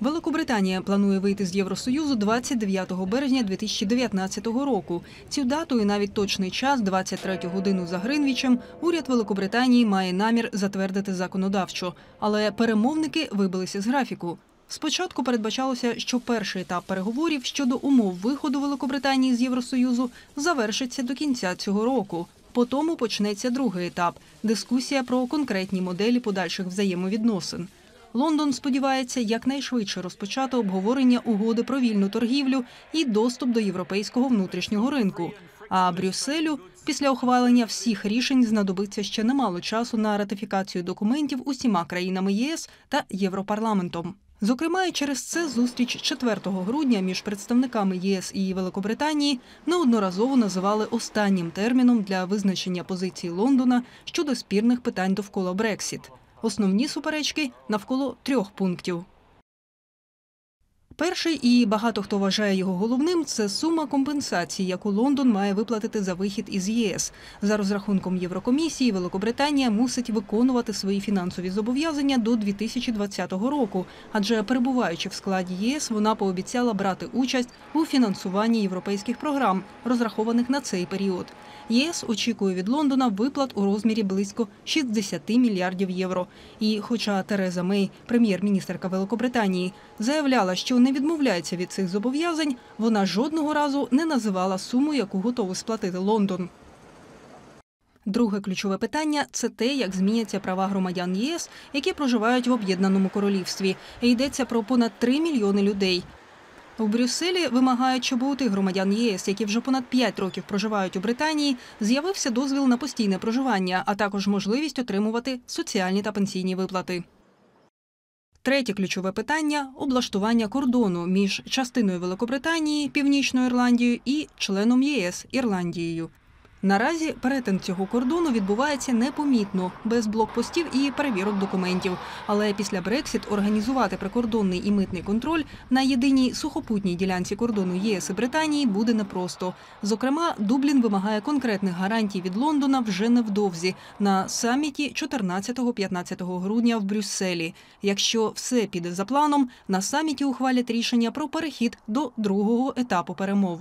Великобританія планує вийти з Євросоюзу 29 березня 2019 року. Цю дату і навіть точний час, 23 годину за Гринвічем, уряд Великобританії має намір затвердити законодавчо, але перемовники вибилися з графіку. Спочатку передбачалося, що перший етап переговорів щодо умов виходу Великобританії з Євросоюзу завершиться до кінця цього року. Потім почнеться другий етап дискусія про конкретні моделі подальших взаємовідносин. Лондон сподівається якнайшвидше розпочати обговорення угоди про вільну торгівлю і доступ до європейського внутрішнього ринку. А Брюсселю після ухвалення всіх рішень знадобиться ще немало часу на ратифікацію документів усіма країнами ЄС та Європарламентом. Зокрема, і через це зустріч 4 грудня між представниками ЄС і Великобританії неодноразово називали останнім терміном для визначення позиції Лондона щодо спірних питань довкола Брексіт. Основні суперечки навколо трьох пунктів. Перший і багато хто вважає його головним це сума компенсації, яку Лондон має виплатити за вихід із ЄС. За розрахунком Єврокомісії, Великобританія мусить виконувати свої фінансові зобов'язання до 2020 року, адже перебуваючи в складі ЄС, вона пообіцяла брати участь у фінансуванні європейських програм, розрахованих на цей період. ЄС очікує від Лондона виплат у розмірі близько 60 мільярдів євро. І, хоча Тереза Мей, прем'єр-міністерка Великобританії, заявляла, що не відмовляється від цих зобов'язань, вона жодного разу не називала суму, яку готовий сплатити Лондон. Друге ключове питання це те, як зміняться права громадян ЄС, які проживають в об'єднаному королівстві. Йдеться про понад 3 мільйони людей. У Брюсселі вимагають, щоб у тих громадян ЄС, які вже понад 5 років проживають у Британії, з'явився дозвіл на постійне проживання, а також можливість отримувати соціальні та пенсійні виплати. Третє ключове питання облаштування кордону між частиною Великобританії, Північною Ірландією і членом ЄС Ірландією. Наразі перетин цього кордону відбувається непомітно, без блокпостів і перевірок документів. Але після Брексіт організувати прикордонний і митний контроль на єдиній сухопутній ділянці кордону ЄС і Британії буде непросто. Зокрема, Дублін вимагає конкретних гарантій від Лондона вже невдовзі на саміті 14-15 грудня в Брюсселі. Якщо все піде за планом, на саміті ухвалять рішення про перехід до другого етапу перемов.